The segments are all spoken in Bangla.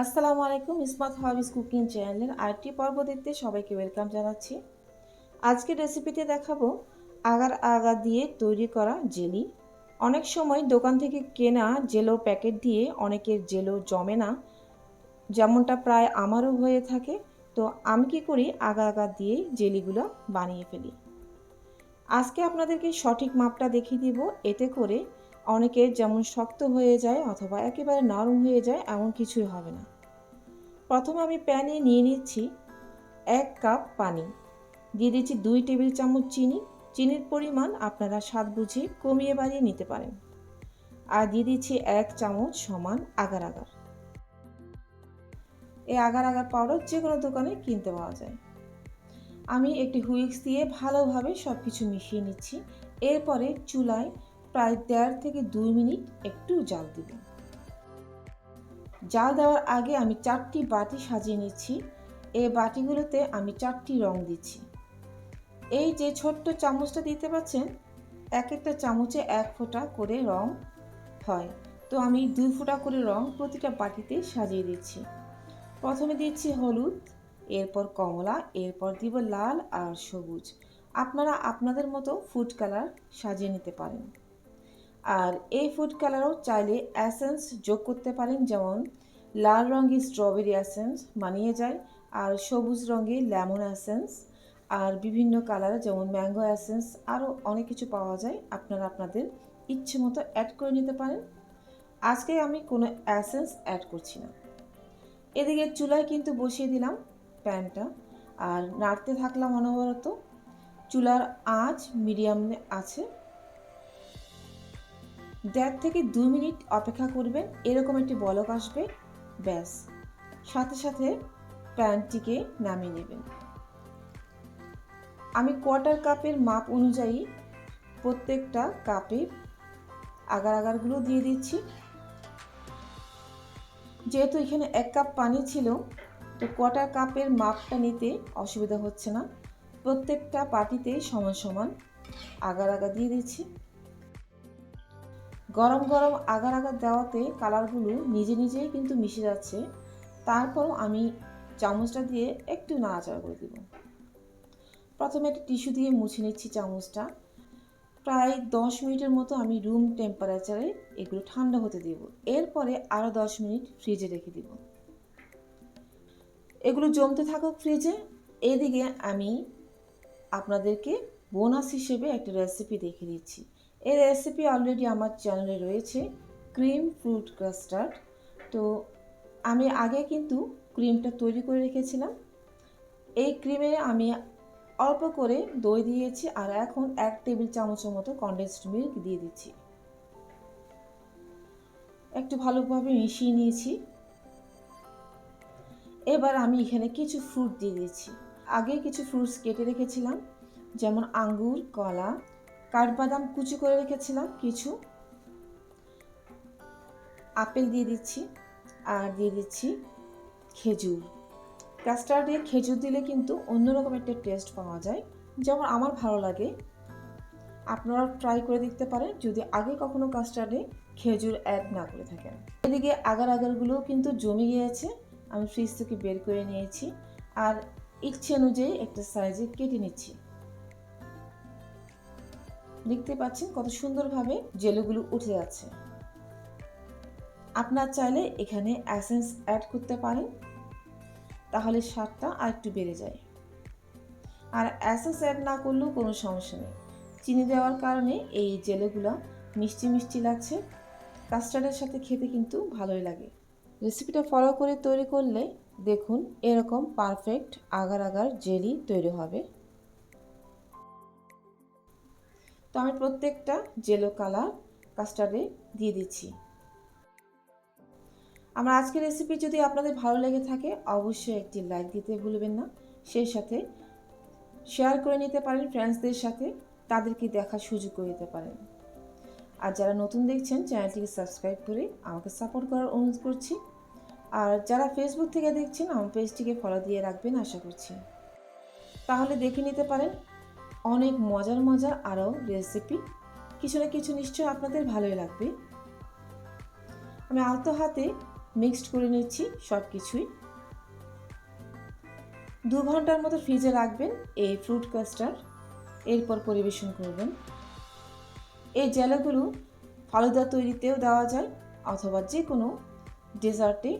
আসসালামু আলাইকুম, ইসমাত হাবিস কুকিং চ্যানেলের আরেকটি পর্ব দেখতে সবাইকে ওয়েলকাম জানাচ্ছি। আজকের রেসিপিতে দেখাবো আগার আগা দিয়ে তৈরি করা জেলি। অনেক সময় দোকান থেকে কেনা জেলো প্যাকেট দিয়ে অনেকের জেলো জমে না, যেমনটা প্রায় আমারও হয়ে থাকে। তো আমি কী করি, আগা আগা দিয়ে জেলিগুলো বানিয়ে ফেলি। আজকে আপনাদেরকে সঠিক মাপটা দেখিয়ে দিব, এতে করে অনেকের যেমন শক্ত হয়ে যায় অথবা একেবারে নরম হয়ে যায়, এমন কিছুই হবে না। প্রথমে আমি প্যানে নিয়ে নিচ্ছি এক কাপ পানি। দিয়ে দিচ্ছি দুই টেবিল চামচ চিনি। চিনির পরিমাণ আপনারা স্বাদ বুঝে কমিয়ে বাড়িয়ে নিতে পারেন। আর দিয়ে দিচ্ছি এক চামচ সমান আগার আগার। এই আগার আগার পাউডার যে কোনো দোকানে কিনতে পাওয়া যায়। আমি একটি হুইক্স দিয়ে ভালোভাবে সব কিছু মিশিয়ে নিচ্ছি। এরপরে চুলায় প্রায় দেড় থেকে দুই মিনিট একটু জাল দিব জাল দেওয়ার আগে আমি চারটি বাটি সাজিয়ে নিচ্ছি। এই বাটিগুলোতে আমি চারটি রং দিচ্ছি। এই যে ছোট্ট চামচটা দিতে পাচ্ছেন, এক একটা চামচে এক ফোঁটা করে রং হয়। তো আমি দুই ফোঁটা করে রং প্রতিটা বাটিতে সাজিয়ে দিচ্ছি। প্রথমে দিচ্ছি হলুদ, এরপর কমলা, এরপর দিব লাল আর সবুজ। আপনারা আপনাদের মতো ফুড কালার সাজিয়ে নিতে পারেন। আর এই ফুড কালারও চাইলে অ্যাসেন্স যোগ করতে পারেন, যেমন লাল রঙে স্ট্রবেরি অ্যাসেন্স মানিয়ে যায় আর সবুজ রঙে লেমন অ্যাসেন্স আর বিভিন্ন কালার যেমন ম্যাঙ্গো অ্যাসেন্স আরও অনেক কিছু পাওয়া যায়, আপনারা আপনাদের ইচ্ছে মতো অ্যাড করে নিতে পারেন। আজকে আমি কোনো অ্যাসেন্স অ্যাড করছি না। এদিকে চুলায় কিন্তু বসিয়ে দিলাম প্যানটা আর নাড়তে থাকলাম অনবরত। চুলার আঁচ মিডিয়ামে আছে। দেড় থেকে দুই মিনিট অপেক্ষা করবেন, এরকম একটি বলক আসবে, ব্যাস। সাথে সাথে প্যানটিকে নামিয়ে নেবেন। আমি কোয়ার্টার কাপের মাপ অনুযায়ী প্রত্যেকটা কাপে আগার আগারগুলো দিয়ে দিচ্ছি। যেহেতু এখানে এক কাপ পানি ছিল, তো কোয়ার্টার কাপের মাপটা নিতে অসুবিধা হচ্ছে না। প্রত্যেকটা পাটিতে সমান সমান আগার আগা দিয়ে দিচ্ছি। গরম গরম আগার আগার দেওয়াতে কালারগুলো নিজে নিজেই কিন্তু মিশে যাচ্ছে। তারপরও আমি চামচটা দিয়ে একটু নাড়াচাড়া করে দেব। প্রথমে একটা টিস্যু দিয়ে মুছে নিচ্ছি চামচটা। প্রায় দশ মিনিটের মতো আমি রুম টেম্পারেচারে এগুলো ঠান্ডা হতে দেব। এরপরে আরও দশ মিনিট ফ্রিজে রেখে দেব। এগুলো জমতে থাকুক ফ্রিজে। এদিকে আমি আপনাদেরকে বোনাস হিসেবে একটা রেসিপি দেখে দিচ্ছি। এই রেসিপি অলরেডি আমার চ্যানেলে রয়েছে ক্রিম ফ্রুট কাস্টার্ড তো আমি আগে কিন্তু ক্রিমটা তৈরি করে রেখেছিলাম। এই ক্রিমে আমি অল্প করে দই দিয়েছি আর এখন এক টেবিল চামচের মতো কনডেন্সড মিল্ক দিয়ে দিচ্ছি। একটু ভালোভাবে মিশিয়ে নিয়েছি। এবার আমি এখানে কিছু ফ্রুট দিয়ে দিচ্ছি। আগে কিছু ফ্রুটস কেটে রেখেছিলাম, যেমন আঙ্গুর, কলা কাঠবাদাম কুচি করে রেখেছিলাম কিছু। আপেল দিয়ে দিচ্ছি আর দিয়ে দিচ্ছি খেজুর। কাস্টার্ডে খেজুর দিলে কিন্তু অন্যরকম একটা টেস্ট পাওয়া যায়, যেমন আমার ভালো লাগে। আপনারা ট্রাই করে দেখতে পারেন যদি আগে কখনো কাস্টার্ডে খেজুর অ্যাড না করে থাকেন। এদিকে আগার আগারগুলোও কিন্তু জমে গিয়েছে, আমি ফ্রিজ থেকে বের করে নিয়েছি। আর ইচ্ছে অনুযায়ী একটা সাইজে কেটে নিচ্ছি। দেখতে পাচ্ছেন কত সুন্দরভাবে জেলোগুলো উঠে যাচ্ছে। আপনার চাইলে এখানে অ্যাসেন্স অ্যাড করতে পারেন, তাহলে স্বাদটা আর একটু বেড়ে যায়। আর অ্যাসেন্স অ্যাড না করলেও কোনো সমস্যা নেই। চিনি দেওয়ার কারণে এই জেলোগুলো মিষ্টি মিষ্টি লাগছে। কাস্টার্ডের সাথে খেতে কিন্তু ভালোই লাগে। রেসিপিটা ফলো করে তৈরি করলে দেখুন এরকম পারফেক্ট আগার আগার জেলি তৈরি হবে। তো আমি প্রত্যেকটা জেলো কালার কাস্টার্ডে দিয়ে দিচ্ছি। আমার আজকের রেসিপি যদি আপনাদের ভালো লেগে থাকে, অবশ্যই একটি লাইক দিতে ভুলবেন না। সেই সাথে শেয়ার করে নিতে পারেন ফ্রেন্ডসদের সাথে, তাদেরকে দেখার সুযোগ করে দিতে পারেন। আর যারা নতুন দেখছেন, চ্যানেলটিকে সাবস্ক্রাইব করে আমাকে সাপোর্ট করার অনুরোধ করছি। আর যারা ফেসবুক থেকে দেখছেন, আমার পেজটিকে ফলো দিয়ে রাখবেন, আশা করছি। তাহলে দেখে নিতে পারেন অনেক মজার মজার আরও রেসিপি কিছু না কিছু নিশ্চয় আপনাদের ভালোই লাগবে। আমি আলতো হাতে মিক্সড করে নিচ্ছি সব কিছুই দু ঘণ্টার মতো ফ্রিজে রাখবেন এই ফ্রুট কাস্টার্ড এরপর পরিবেশন করবেন। এই জেলাগুলো ফালুদা তৈরিতেও দেওয়া যায় অথবা যে কোনো ডেজার্টে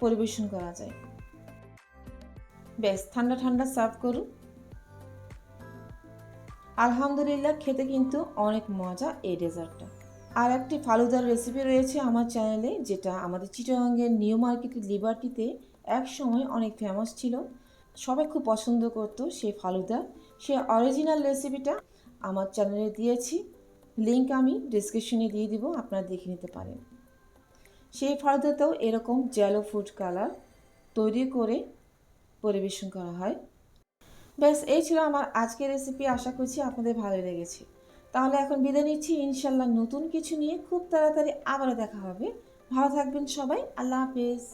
পরিবেশন করা যায়। ব্যাস, ঠান্ডা ঠান্ডা সার্ভ করুন। আলহামদুলিল্লাহ, খেতে কিন্তু অনেক মজা এই ডেজার্টটা। আর একটি ফালুদার রেসিপি রয়েছে আমার চ্যানেলে যেটা আমাদের চিটাগাঙ্গের নিউ মার্কেটের লিবার্টিতে এক সময় অনেক ফেমাস ছিল। সবাই খুব পছন্দ করতো সেই ফালুদা। সেই অরিজিনাল রেসিপিটা আমার চ্যানেলে দিয়েছি। লিঙ্ক আমি ডিসক্রিপশনে দিয়ে দিব, আপনারা দেখে নিতে পারেন। সেই ফালুদাতেও এরকম জ্যালো ফুড কালার তৈরি করে পরিবেশন করা হয়। ব্যাস, এই ছিল আমার আজকের রেসিপি আশা করছি আপনাদের ভালো লেগেছে। তাহলে এখন বিদায় নিচ্ছি ইনশাল্লাহ নতুন কিছু নিয়ে খুব তাড়াতাড়ি আবারও দেখা হবে। ভালো থাকবেন সবাই, আল্লাহ হাফেজ।